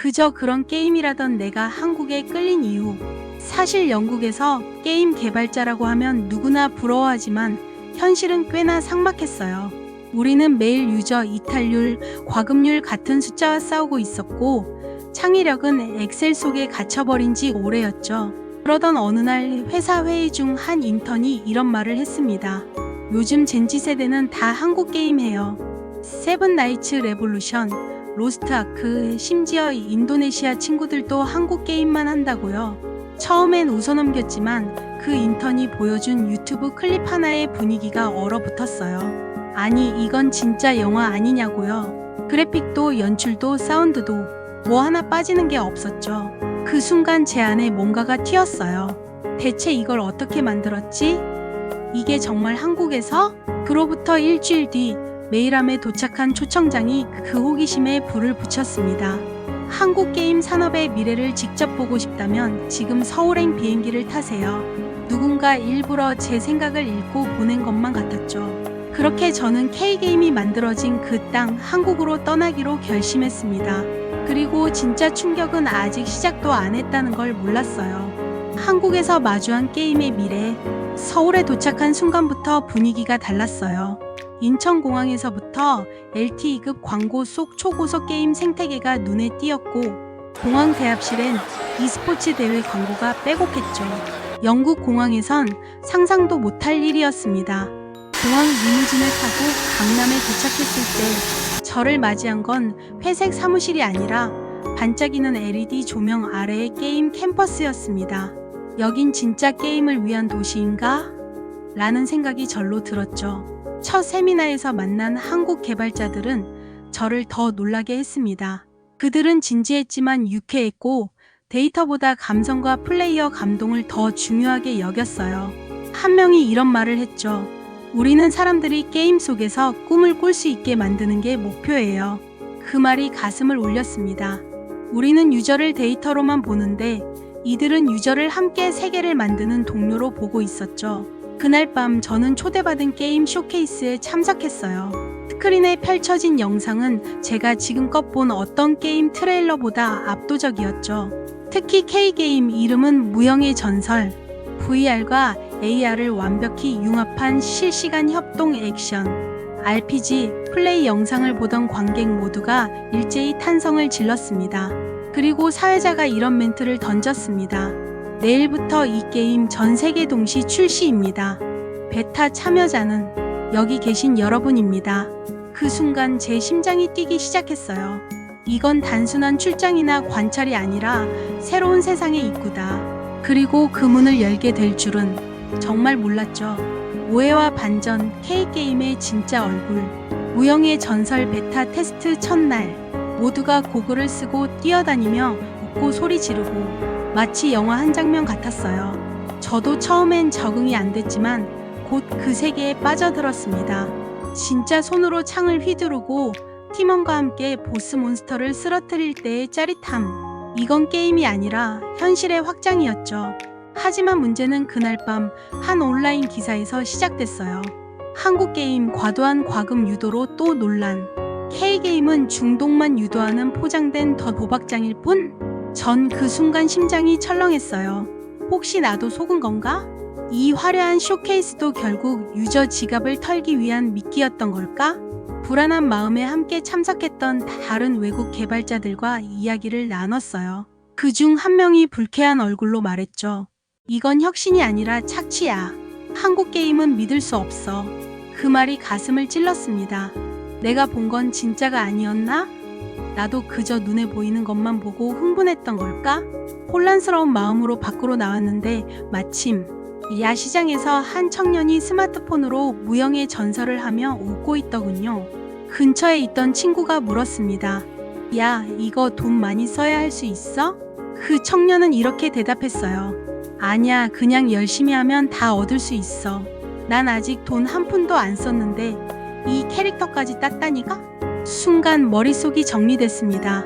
그저 그런 게임이라던 내가 한국에 끌린 이유. 사실 영국에서 게임 개발자라고 하면 누구나 부러워하지만 현실은 꽤나 삭막했어요. 우리는 매일 유저 이탈률, 과금률 같은 숫자와 싸우고 있었고 창의력은 엑셀 속에 갇혀버린 지 오래였죠. 그러던 어느 날 회사 회의 중 한 인턴이 이런 말을 했습니다. 요즘 젠지 세대는 다 한국 게임 해요. 세븐 나이츠 레볼루션, 로스트 아크, 심지어 인도네시아 친구들도 한국 게임만 한다고요. 처음엔 웃어넘겼지만 그 인턴이 보여준 유튜브 클립 하나에 분위기가 얼어붙었어요. 아니, 이건 진짜 영화 아니냐고요. 그래픽도 연출도 사운드도 뭐 하나 빠지는 게 없었죠. 그 순간 제 안에 뭔가가 튀었어요. 대체 이걸 어떻게 만들었지? 이게 정말 한국에서? 그로부터 일주일 뒤 메일함에 도착한 초청장이 그 호기심에 불을 붙였습니다. 한국 게임 산업의 미래를 직접 보고 싶다면 지금 서울행 비행기를 타세요. 누군가 일부러 제 생각을 읽고 보낸 것만 같았죠. 그렇게 저는 K게임이 만들어진 그 땅 한국으로 떠나기로 결심했습니다. 그리고 진짜 충격은 아직 시작도 안 했다는 걸 몰랐어요. 한국에서 마주한 게임의 미래, 서울에 도착한 순간부터 분위기가 달랐어요. 인천공항에서부터 LTE급 광고 속 초고속 게임 생태계가 눈에 띄었고 공항 대합실엔 e스포츠 대회 광고가 빼곡했죠. 영국 공항에선 상상도 못할 일이었습니다. 공항 리무진을 타고 강남에 도착했을 때 저를 맞이한 건 회색 사무실이 아니라 반짝이는 LED 조명 아래의 게임 캠퍼스였습니다. 여긴 진짜 게임을 위한 도시인가? 라는 생각이 절로 들었죠. 첫 세미나에서 만난 한국 개발자들은 저를 더 놀라게 했습니다. 그들은 진지했지만 유쾌했고 데이터보다 감성과 플레이어 감동을 더 중요하게 여겼어요. 한 명이 이런 말을 했죠. 우리는 사람들이 게임 속에서 꿈을 꿀 수 있게 만드는 게 목표예요. 그 말이 가슴을 울렸습니다. 우리는 유저를 데이터로만 보는데 이들은 유저를 함께 세계를 만드는 동료로 보고 있었죠. 그날 밤 저는 초대받은 게임 쇼케이스에 참석했어요. 스크린에 펼쳐진 영상은 제가 지금껏 본 어떤 게임 트레일러보다 압도적이었죠. 특히 K게임 이름은 무영의 전설, VR과 AR을 완벽히 융합한 실시간 협동 액션, RPG, 플레이 영상을 보던 관객 모두가 일제히 탄성을 질렀습니다. 그리고 사회자가 이런 멘트를 던졌습니다. 내일부터 이 게임 전 세계 동시 출시입니다. 베타 참여자는 여기 계신 여러분입니다. 그 순간 제 심장이 뛰기 시작했어요. 이건 단순한 출장이나 관찰이 아니라 새로운 세상의 입구다. 그리고 그 문을 열게 될 줄은 정말 몰랐죠. 오해와 반전, K게임의 진짜 얼굴, 무영의 전설 베타 테스트 첫날, 모두가 고글을 쓰고 뛰어다니며 웃고 소리 지르고 마치 영화 한 장면 같았어요. 저도 처음엔 적응이 안 됐지만 곧 그 세계에 빠져들었습니다. 진짜 손으로 창을 휘두르고 팀원과 함께 보스 몬스터를 쓰러뜨릴 때의 짜릿함. 이건 게임이 아니라 현실의 확장이었죠. 하지만 문제는 그날 밤 한 온라인 기사에서 시작됐어요. 한국 게임 과도한 과금 유도로 또 논란. K게임은 중독만 유도하는 포장된 더 도박장일 뿐? 전 그 순간 심장이 철렁했어요. 혹시 나도 속은 건가? 이 화려한 쇼케이스도 결국 유저 지갑을 털기 위한 미끼였던 걸까? 불안한 마음에 함께 참석했던 다른 외국 개발자들과 이야기를 나눴어요. 그 중 한 명이 불쾌한 얼굴로 말했죠. 이건 혁신이 아니라 착취야. 한국 게임은 믿을 수 없어. 그 말이 가슴을 찔렀습니다. 내가 본 건 진짜가 아니었나? 나도 그저 눈에 보이는 것만 보고 흥분했던 걸까? 혼란스러운 마음으로 밖으로 나왔는데 마침 야시장에서 한 청년이 스마트폰으로 무영의 전설을 하며 웃고 있더군요. 근처에 있던 친구가 물었습니다. 야, 이거 돈 많이 써야 할 수 있어? 그 청년은 이렇게 대답했어요. 아니야, 그냥 열심히 하면 다 얻을 수 있어. 난 아직 돈 한 푼도 안 썼는데 이 캐릭터까지 땄다니까? 순간 머릿속이 정리됐습니다.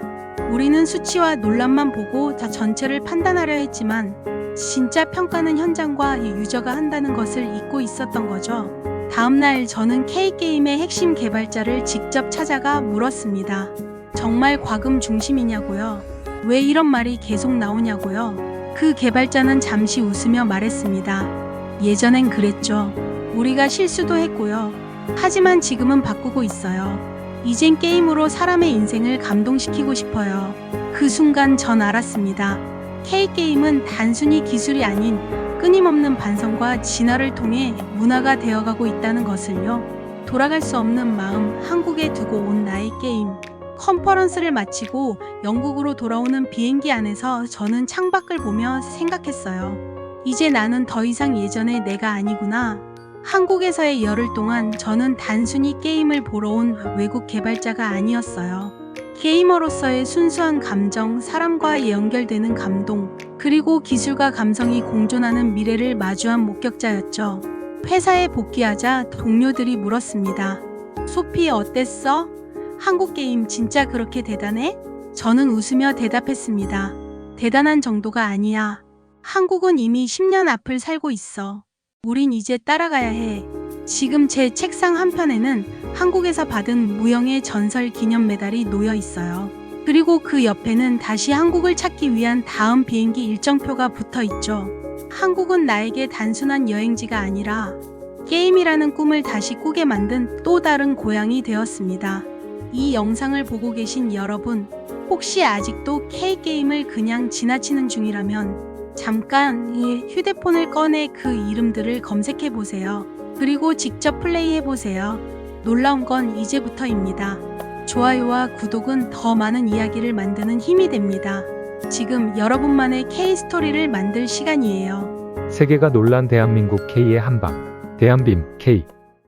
우리는 수치와 논란만 보고 다 전체를 판단하려 했지만 진짜 평가는 현장과 이 유저가 한다는 것을 잊고 있었던 거죠. 다음날 저는 K게임의 핵심 개발자를 직접 찾아가 물었습니다. 정말 과금 중심이냐고요? 왜 이런 말이 계속 나오냐고요? 그 개발자는 잠시 웃으며 말했습니다. 예전엔 그랬죠. 우리가 실수도 했고요. 하지만 지금은 바꾸고 있어요. 이젠 게임으로 사람의 인생을 감동시키고 싶어요. 그 순간 전 알았습니다. K게임은 단순히 기술이 아닌 끊임없는 반성과 진화를 통해 문화가 되어가고 있다는 것을요. 돌아갈 수 없는 마음 한국에 두고 온 나의 게임. 컨퍼런스를 마치고 영국으로 돌아오는 비행기 안에서 저는 창밖을 보며 생각했어요. 이제 나는 더 이상 예전의 내가 아니구나. 한국에서의 열흘 동안 저는 단순히 게임을 보러 온 외국 개발자가 아니었어요. 게이머로서의 순수한 감정, 사람과 연결되는 감동, 그리고 기술과 감성이 공존하는 미래를 마주한 목격자였죠. 회사에 복귀하자 동료들이 물었습니다. 소피 어땠어? 한국 게임 진짜 그렇게 대단해? 저는 웃으며 대답했습니다. 대단한 정도가 아니야. 한국은 이미 10년 앞을 살고 있어. 우린 이제 따라가야 해. 지금 제 책상 한편에는 한국에서 받은 무영의 전설 기념 메달이 놓여 있어요. 그리고 그 옆에는 다시 한국을 찾기 위한 다음 비행기 일정표가 붙어 있죠. 한국은 나에게 단순한 여행지가 아니라 게임이라는 꿈을 다시 꾸게 만든 또 다른 고향이 되었습니다. 이 영상을 보고 계신 여러분, 혹시 아직도 K게임을 그냥 지나치는 중이라면 잠깐 이 휴대폰을 꺼내 그 이름들을 검색해 보세요. 그리고 직접 플레이해 보세요. 놀라운 건 이제부터입니다. 좋아요와 구독은 더 많은 이야기를 만드는 힘이 됩니다. 지금 여러분만의 K스토리를 만들 시간이에요. 세계가 놀란 대한민국 K의 한방. 대한빔 K.